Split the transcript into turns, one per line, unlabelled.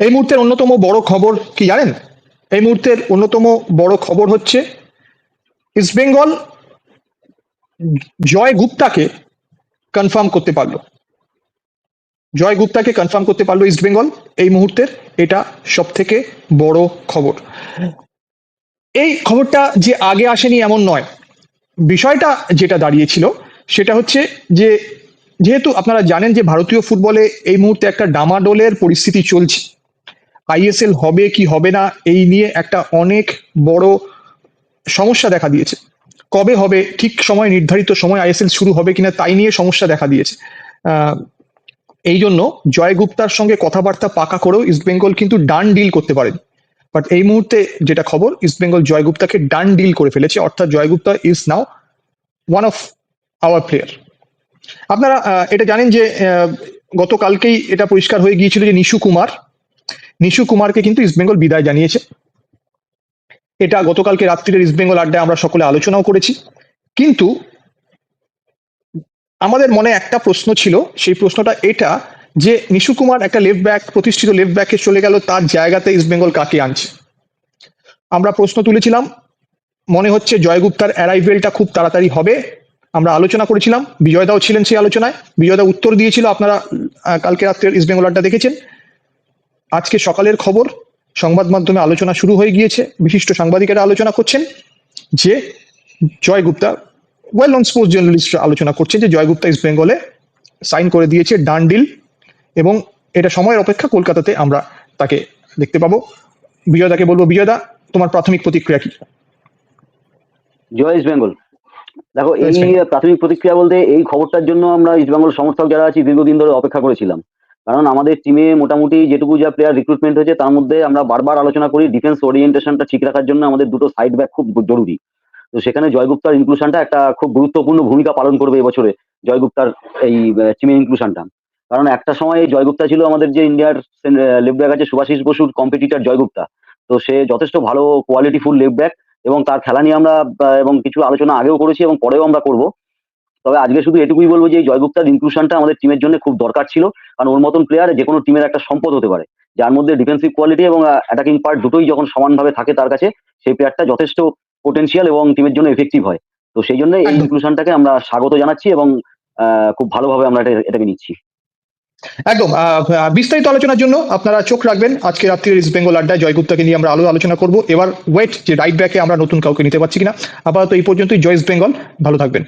এই মুহূর্তের অন্যতম বড় খবর কি জানেন? এই মুহূর্তের অন্যতম বড় খবর হচ্ছে ইস্টবেঙ্গল জয় গুপ্তাকে কনফার্ম করতে পারল। জয় গুপ্তাকে কনফার্ম করতে পারল ইস্টবেঙ্গল এই মুহূর্তের এটা সব থেকে বড় খবর। এই খবরটা যে আগে আসেনি এমন নয়। বিষয়টা যেটা দাঁড়িয়েছিল সেটা হচ্ছে যে, যেহেতু আপনারা জানেন যে ভারতীয় ফুটবলে এই মুহূর্তে একটা ডামাডোলের পরিস্থিতি চলছে আইএসএল হবে কি হবে না, এই নিয়ে একটা অনেক বড় সমস্যা দেখা দিয়েছে। কবে হবে, ঠিক সময় নির্ধারিত সময় আইএসএল শুরু হবে কিনা তাই নিয়ে সমস্যা দেখা দিয়েছে। এই জন্য জয় গুপ্তার সঙ্গে কথাবার্তা পাকা করেও ইস্টবেঙ্গল কিন্তু ডান ডিল করতে পারেন। বাট এই মুহূর্তে যেটা খবর ইস্টবেঙ্গল জয় গুপ্তাকে ডান ডিল করে ফেলেছে, অর্থাৎ Joy Gupta is now one of our player আপনারা এটা জানেন যে গতকালকেই এটা পরিষ্কার হয়ে গিয়েছিল যে নিশু কুমার নিশু কুমারকে কিন্তু ইস্টবেঙ্গল বিদায় জানিয়েছে। এটা গতকালকে রাত্রির ইস্টবেঙ্গল আড্ডায় আমরা সকলে আলোচনাও করেছি। কিন্তু আমাদের মনে একটা প্রশ্ন ছিল, সেই প্রশ্নটা এটা যে নিশু কুমার একটা লেফট ব্যাক প্রতিষ্ঠিত লেফট ব্যাকে চলে গেল, তার জায়গাতে ইস্টবেঙ্গল কাকে আনছে? আমরা প্রশ্ন তুলেছিলাম, মনে হচ্ছে জয়গুপ্তার অ্যারাইভেলটা খুব তাড়াতাড়ি হবে। আমরা আলোচনা করেছিলাম, বিজয়দাও ছিলেন সেই আলোচনায়। বিজয়দা উত্তর দিয়েছিল, আপনারা কালকে রাত্রের ইস্টবেঙ্গল আড্ডা দেখেছেন। আজকে সকালের খবর সংবাদ মাধ্যমে আলোচনা শুরু হয়ে গিয়েছে। বিশিষ্ট সাংবাদিকেরা আলোচনা করছেন যে Joy Gupta well non sports journalist আলোচনা করছেন যে জয় গুপ্তা ইস্ট বেঙ্গলে সাইন করে দিয়েছে ডান ডিল এবং এটা সময়ের অপেক্ষা কলকাতাতে আমরা তাকে দেখতে পাবো। বিজয়দাকে বলব বিজয়দা তোমার প্রাথমিক প্রতিক্রিয়া কি?
জয় ইস্ট বেঙ্গল দেখো এই প্রাথমিক প্রতিক্রিয়া বলতে এই খবরটার জন্য আমরা ইস্ট বেঙ্গল সমর্থক যারা আছি দীর্ঘদিন ধরে অপেক্ষা করেছিলাম। কারণ আমাদের টিমে মোটামুটি যেটুকু যা প্লেয়ার রিক্রুটমেন্ট হয়েছে, তার মধ্যে আমরা বারবার আলোচনা করি ডিফেন্স ওরিয়েন্টেশনটা ঠিক রাখার জন্য আমাদের দুটো সাইড ব্যাক খুব জরুরি। তো সেখানে জয়গুপ্তার ইনক্লুশনটা একটা খুব গুরুত্বপূর্ণ ভূমিকা পালন করবে এবছরে জয়গুপ্তার এই টিমের ইনক্লুশনটা কারণ একটা সময় জয়গুপ্তা ছিল আমাদের যে ইন্ডিয়ার লেফট ব্যাক আছে সুভাষিস বসুর কম্পিটিটর জয়গুপ্তা তো সে যথেষ্ট ভালো কোয়ালিটি ফুল লেফট ব্যাক এবং তার খেলা নিয়ে আমরা এবং কিছু আলোচনা আগেও করেছি এবং পরেও আমরা করব। তবে আজকে শুধু এটুকুই বলব যে এই জয়গুপ্তার ইনক্লুশনটা আমাদের টিমের জন্য খুব দরকার ছিল। কারণ ওর মতন প্লেয়ার যে কোনো টিমের একটা সম্পদ হতে পারে। যার মধ্যে ডিফেন্সিভ কোয়ালিটি এবং অ্যাটাকিং পার্ট দুটোই যখন সমানভাবে থাকে তার কাছে সেই প্লেয়ারটা যথেষ্ট পোটেনশিয়াল এবং টিমের জন্য এফেক্টিভ হয়। তো সেই জন্য এই। ইনক্লুশনটাকে আমরা স্বাগত জানাচ্ছি এবং খুব ভালোভাবে আমরা এটা- এটাকে নিচ্ছি।
একদম বিস্তারিত আলোচনার জন্য আপনারা চোখ রাখবেন। আজকে রাত্রির ইস্ট বেঙ্গল আড্ডায় জয়গুপ্তাকে নিয়ে আমরা আলো আলোচনা করব। এবার ওয়েট যে রাইট ব্যাকে আমরা নতুন কাউকে নিতে পারছি কিনা। আপাতত এই পর্যন্তই জয় ইস্ট বেঙ্গল ভালো থাকবেন।